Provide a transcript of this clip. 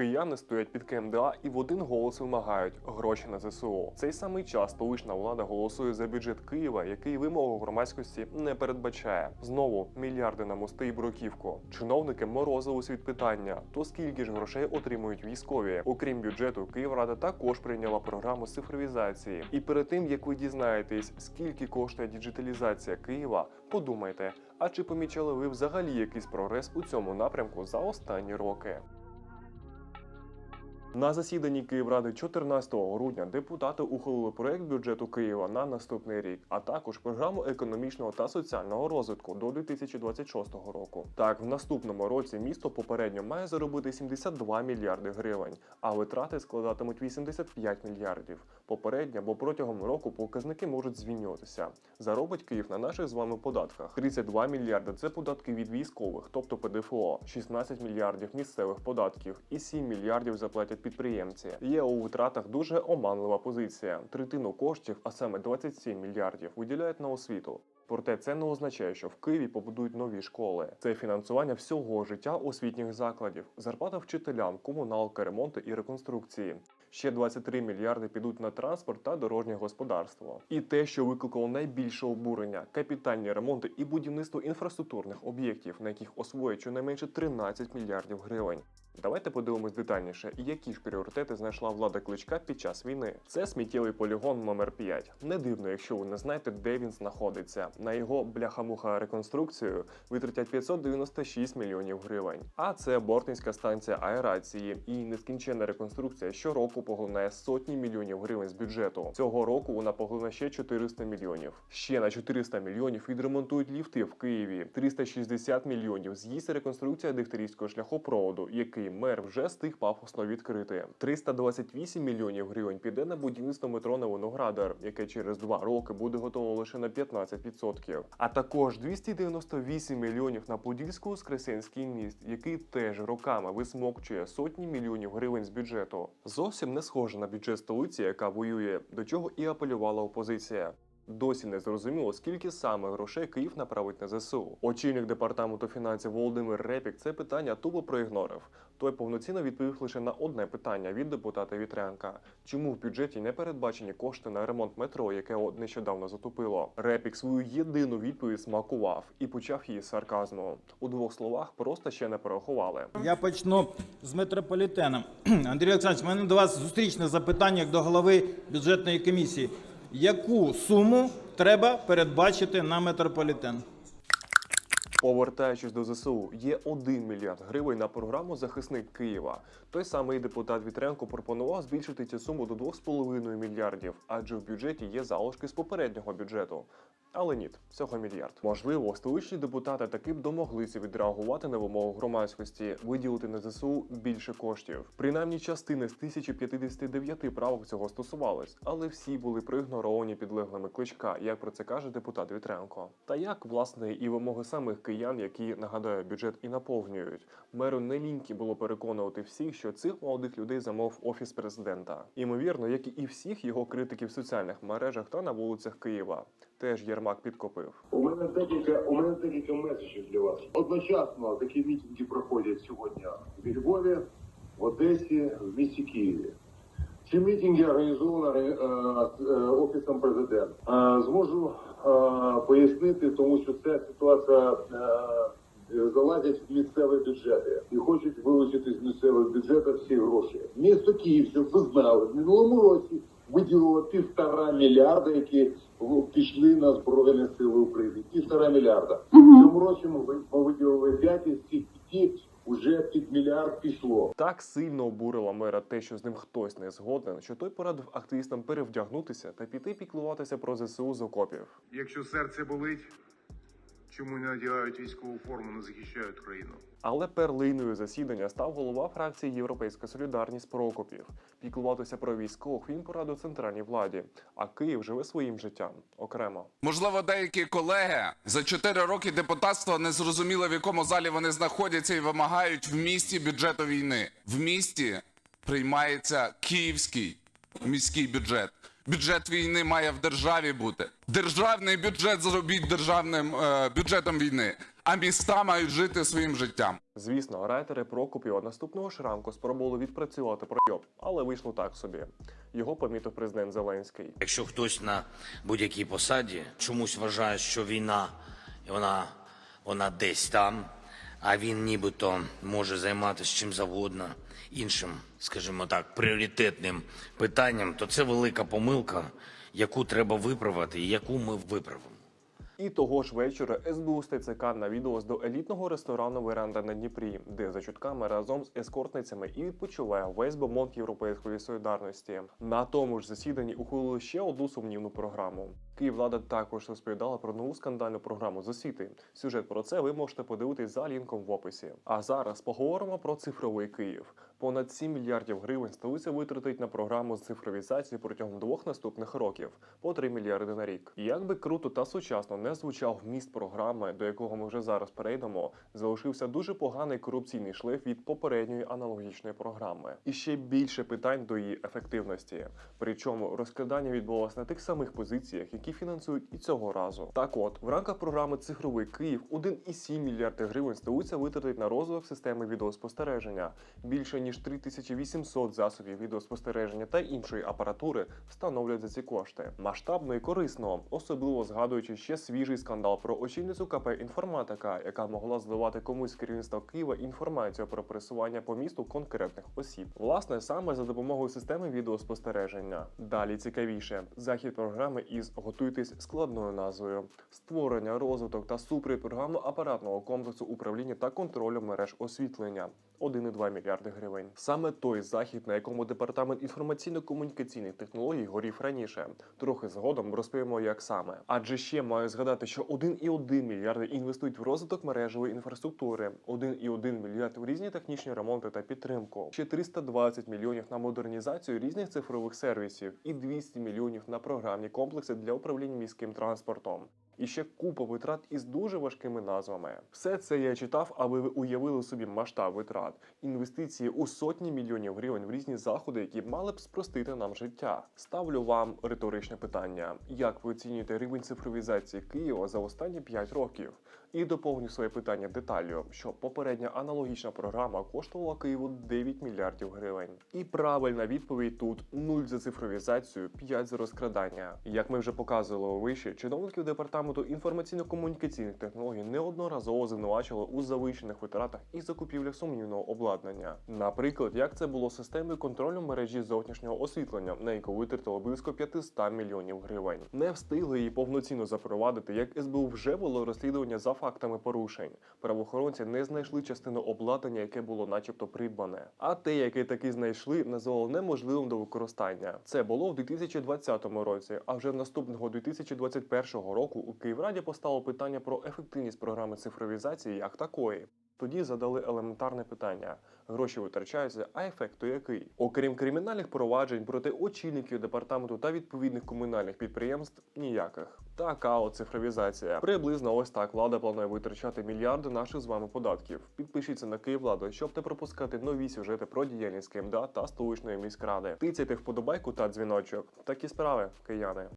Кияни стоять під КМДА і в один голос вимагають гроші на ЗСУ. Цей самий час столична влада голосує за бюджет Києва, який вимогу громадськості не передбачає. Знову мільярди на мости і бруківку. Чиновники морозились від питання: то скільки ж грошей отримують військові? Окрім бюджету, Київрада також прийняла програму цифровізації. І перед тим як ви дізнаєтесь, скільки коштує діджиталізація Києва, подумайте, а чи помічали ви взагалі якийсь прогрес у цьому напрямку за останні роки? На засіданні Київради 14 грудня депутати ухвалили проект бюджету Києва на наступний рік, а також програму економічного та соціального розвитку до 2026 року. Так, в наступному році місто попередньо має заробити 72 мільярди гривень, а витрати складатимуть 85 мільярдів. Попередньо, бо протягом року показники можуть змінюватися. Заробить Київ на наших з вами податках 32 мільярди це податки від військових, тобто ПДФО, 16 мільярдів місцевих податків і 7 мільярдів заплатять підприємці. Є у витратах дуже оманлива позиція. Третину коштів, а саме 27 мільярдів, виділяють на освіту. Проте це не означає, що в Києві побудують нові школи. Це фінансування всього життя освітніх закладів, зарплата вчителям, комуналка, ремонти і реконструкції. Ще 23 мільярди підуть на транспорт та дорожнє господарство. І те, що викликало найбільше обурення капітальні ремонти і будівництво інфраструктурних об'єктів, на яких освоїть щонайменше 13 мільярдів гривень. Давайте подивимось детальніше, які ж пріоритети знайшла влада кличка під час війни. Це сміттєвий полігон номер 5 Не дивно, якщо ви не знаєте, де він знаходиться. На його бляха-муха реконструкцію витратять 596 мільйонів гривень. А це Бортницька станція аерації і нескінченна реконструкція щороку поглинає сотні мільйонів гривень з бюджету. Цього року вона поглине ще 400 мільйонів. Ще на 400 мільйонів відремонтують ліфти в Києві. 360 мільйонів з'їсть реконструкція дифтерійського шляхопроводу, який мер вже стиг пафосно відкрити. 328 мільйонів гривень піде на будівництво метро на Виноградар, яке через два роки буде готово лише на 15%. А також 298 мільйонів на Подільсько-Воскресенський міст, який теж роками висмокчує сотні мільйонів гривень з бюджету. Зовсім не схоже на бюджет столиці, яка воює, до чого і апелювала опозиція. Досі не зрозуміло, скільки саме грошей Київ направить на ЗСУ. Очільник департаменту фінансів Володимир Репік це питання тупо проігнорив. Той повноцінно відповів лише на одне питання від депутата Вітрянка: чому в бюджеті не передбачені кошти на ремонт метро, яке от нещодавно затопило. Репік свою єдину відповідь смакував і почав її з сарказму. У двох словах просто ще не порахували. Я почну з метрополітеном. Андрій Олександрович, у мене до вас зустрічне запитання як до голови бюджетної комісії. Яку суму треба передбачити на метрополітен? Повертаючись до ЗСУ, є 1 мільярд гривень на програму Захисник Києва. Той самий депутат Вітренко пропонував збільшити цю суму до 2,5 мільярдів, адже в бюджеті є залишки з попереднього бюджету. Але ні, всього мільярд. Можливо, столичні депутати таки б домоглися відреагувати на вимогу громадськості, виділити на ЗСУ більше коштів. Принаймні, частини з 1059 правок цього стосувались, але всі були проігноровані підлеглими кличка, як про це каже депутат Вітренко. Та як власне і вимоги самих киян, які нагадаю, бюджет і наповнюють. Меру не ліньки було переконувати всіх, що цих молодих людей замов офіс президента. Імовірно, як і всіх його критиків в соціальних мережах та на вулицях Києва. Теж Єрмак підкопив. У мене декілька у мене декілька меседжів для вас. Одночасно такі мітинги проходять сьогодні в Львові, в Одесі, в місті Києві. Ці мітинги організовані е, з, е, офісом президента. Е, зможу е, пояснити, тому що ця ситуація е, залазять в місцеві бюджети і хочуть вилучити з місцевих бюджетів всі гроші. Місто Київ, щоб ви знали, в минулому році виділило півтора мільярда, які пішли на збройні сили України. Півтора мільярда. В цьому році ми ви- ми виділили п'ять із цих п'яти вже під мільярд пішло. Так сильно обурила мера те, що з ним хтось не згоден, що той порадив активістам перевдягнутися та піти піклуватися про ЗСУ з окопів. Якщо серце болить, чому не надягають військову форму, не захищають країну? Але перлиною засідання став голова фракції Європейська Солідарність Прокопів. Піклуватися про військових він порадив центральній владі, а Київ живе своїм життям окремо. Можливо, деякі колеги за 4 роки депутатства не зрозуміли, в якому залі вони знаходяться і вимагають в місті бюджету війни. В місті приймається київський міський бюджет. Бюджет війни має в державі бути. Державний бюджет зробіть державним е, бюджетом війни. а міста мають жити своїм життям. Звісно, рейтери Прокопіва наступного ж ранку спробували відпрацювати пройоб, але вийшло так собі. Його помітив президент Зеленський. Якщо хтось на будь-якій посаді чомусь вважає, що війна вона, вона десь там, а він нібито може займатися чим завгодно іншим, скажімо так, пріоритетним питанням, то це велика помилка, яку треба виправити і яку ми виправимо. І того ж вечора СБУ з ТЦК навідалось до елітного ресторану Веранда на Дніпрі, де за чутками разом з ескортницями і відпочиває весь бомонд Європейської солідарності. На тому ж засіданні ухвалили ще одну сумнівну програму. Київлада також розповідала про нову скандальну програму з. Сюжет про це ви можете подивитись за лінком в описі. А зараз поговоримо про цифровий Київ. Понад 7 мільярдів гривень столиця витратить на програму з цифровізації протягом двох наступних років по 3 мільярди на рік. Як би круто та сучасно не звучав вміст програми, до якого ми вже зараз перейдемо, залишився дуже поганий корупційний шлейф від попередньої аналогічної програми. І ще більше питань до її ефективності. Причому розкрадання відбулося на тих самих позиціях, які фінансують і цього разу. Так от, в рамках програми Цифровий Київ 1,7 мільярди гривень столиця витратить на розвиток системи відеоспостереження. Більше ніж 3800 засобів відеоспостереження та іншої апаратури встановлять за ці кошти. Масштабно і корисно, особливо згадуючи ще свіжий скандал про очільницю КП інформатика, яка могла зливати комусь керівництва Києва інформацію про пересування по місту конкретних осіб. Власне, саме за допомогою системи відеоспостереження. Далі цікавіше захід програми із готуйтесь складною назвою створення, розвиток та супровід програмно-апаратного комплексу управління та контролю мереж освітлення. 1,2 мільярди гривень. Саме той захід, на якому департамент інформаційно-комунікаційних технологій горів раніше. Трохи згодом розповімо, як саме. Адже ще маю згадати, що 1,1 мільярди інвестують в розвиток мережевої інфраструктури, 1,1 мільярд в різні технічні ремонти та підтримку, ще 320 мільйонів на модернізацію різних цифрових сервісів і 200 мільйонів на програмні комплекси для управління міським транспортом. І ще купа витрат із дуже важкими назвами. Все це я читав, аби ви уявили собі масштаб витрат, інвестиції у сотні мільйонів гривень в різні заходи, які мали б спростити нам життя. Ставлю вам риторичне питання: як ви оцінюєте рівень цифровізації Києва за останні 5 років? І доповню своє питання деталлю, що попередня аналогічна програма коштувала Києву 9 мільярдів гривень. І правильна відповідь тут 0 за цифровізацію, 5 за розкрадання. Як ми вже показували вище, чиновників департаменту інформаційно-комунікаційних технологій неодноразово звинувачували у завищених витратах і закупівлях сумнівного обладнання. Наприклад, як це було системою контролю мережі зовнішнього освітлення, на яку витратили близько 500 мільйонів гривень. Не встигли її повноцінно запровадити, як СБУ вже було розслідування за фактами порушень. Правоохоронці не знайшли частину обладнання, яке було начебто придбане. А те, яке таки знайшли, назвало неможливим до використання. Це було в 2020 році. А вже в наступного 2021 року у Київраді постало питання про ефективність програми цифровізації як такої. Тоді задали елементарне питання: гроші витрачаються, а ефекту який? Окрім кримінальних проваджень проти очільників департаменту та відповідних комунальних підприємств ніяких. Така от цифровізація. Приблизно ось так влада планує витрачати мільярди наших з вами податків. Підпишіться на Київладу, щоб не пропускати нові сюжети про діяльність КМДА та столичної міськради. Тицяйте вподобайку та дзвіночок. Такі справи, кияни.